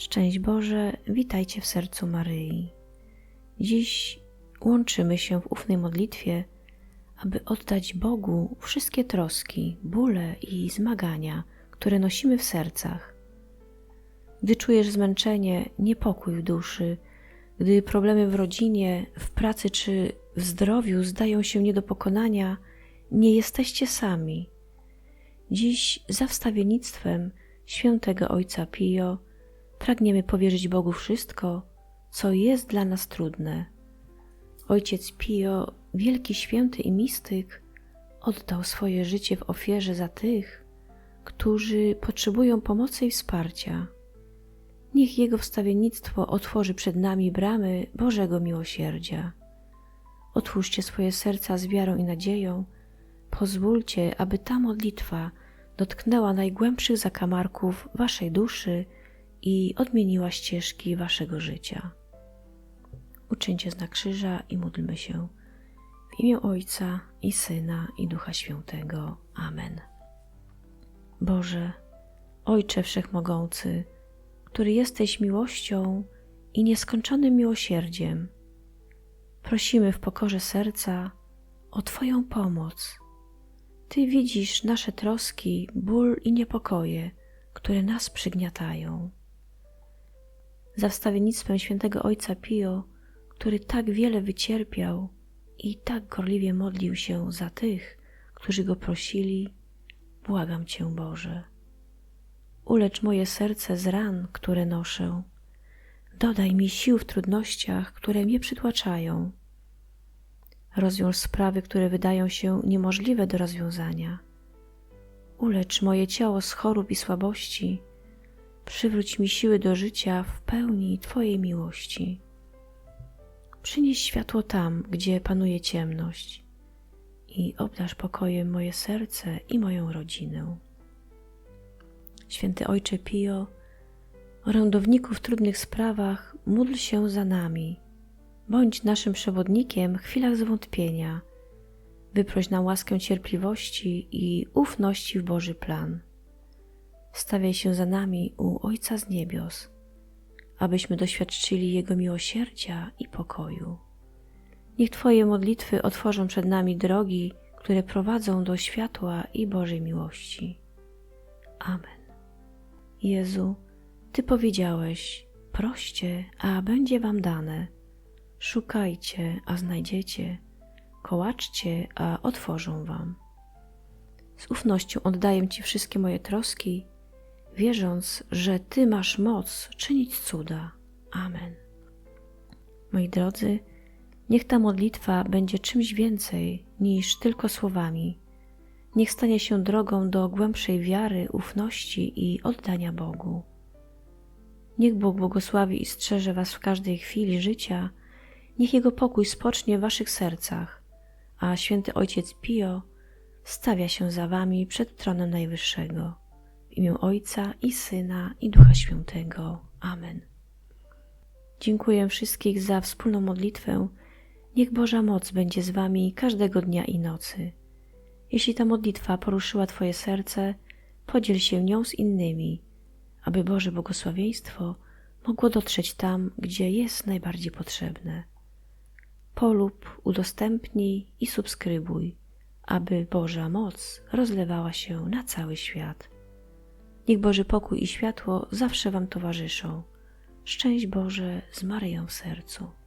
Szczęść Boże, witajcie w sercu Maryi. Dziś łączymy się w ufnej modlitwie, aby oddać Bogu wszystkie troski, bóle i zmagania, które nosimy w sercach. Gdy czujesz zmęczenie, niepokój w duszy, gdy problemy w rodzinie, w pracy czy w zdrowiu zdają się nie do pokonania, nie jesteście sami. Dziś za wstawiennictwem świętego Ojca Pio pragniemy powierzyć Bogu wszystko, co jest dla nas trudne. Ojciec Pio, wielki święty i mistyk, oddał swoje życie w ofierze za tych, którzy potrzebują pomocy i wsparcia. Niech Jego wstawiennictwo otworzy przed nami bramy Bożego miłosierdzia. Otwórzcie swoje serca z wiarą i nadzieją. Pozwólcie, aby ta modlitwa dotknęła najgłębszych zakamarków Waszej duszy i odmieniła ścieżki Waszego życia. Uczyńcie znak krzyża i módlmy się. W imię Ojca i Syna i Ducha Świętego. Amen. Boże, Ojcze Wszechmogący, który jesteś miłością i nieskończonym miłosierdziem, prosimy w pokorze serca o Twoją pomoc. Ty widzisz nasze troski, ból i niepokoje, które nas przygniatają. Za wstawiennictwem świętego Ojca Pio, który tak wiele wycierpiał i tak gorliwie modlił się za tych, którzy go prosili, błagam Cię, Boże. Ulecz moje serce z ran, które noszę. Dodaj mi sił w trudnościach, które mnie przytłaczają. Rozwiąż sprawy, które wydają się niemożliwe do rozwiązania. Ulecz moje ciało z chorób i słabości. Przywróć mi siły do życia w pełni Twojej miłości. Przynieś światło tam, gdzie panuje ciemność i obdarz pokojem moje serce i moją rodzinę. Święty Ojcze Pio, orędowniku w trudnych sprawach, módl się za nami. Bądź naszym przewodnikiem w chwilach zwątpienia. Wyproś nam łaskę cierpliwości i ufności w Boży plan. Stawiaj się za nami u Ojca z niebios, abyśmy doświadczyli Jego miłosierdzia i pokoju. Niech Twoje modlitwy otworzą przed nami drogi, które prowadzą do światła i Bożej miłości. Amen. Jezu, Ty powiedziałeś: proście, a będzie Wam dane. Szukajcie, a znajdziecie. Kołaczcie, a otworzą Wam. Z ufnością oddaję Ci wszystkie moje troski, wierząc, że Ty masz moc czynić cuda. Amen. Moi drodzy, niech ta modlitwa będzie czymś więcej niż tylko słowami. Niech stanie się drogą do głębszej wiary, ufności i oddania Bogu. Niech Bóg błogosławi i strzeże Was w każdej chwili życia. Niech Jego pokój spocznie w Waszych sercach, a święty Ojciec Pio stawia się za Wami przed tronem Najwyższego. Imię Ojca i Syna i Ducha Świętego. Amen. Dziękuję wszystkich za wspólną modlitwę. Niech Boża moc będzie z Wami każdego dnia i nocy. Jeśli ta modlitwa poruszyła Twoje serce, podziel się nią z innymi, aby Boże błogosławieństwo mogło dotrzeć tam, gdzie jest najbardziej potrzebne. Polub, udostępnij i subskrybuj, aby Boża moc rozlewała się na cały świat. Niech Boży pokój i światło zawsze Wam towarzyszą. Szczęść Boże z Maryją w sercu.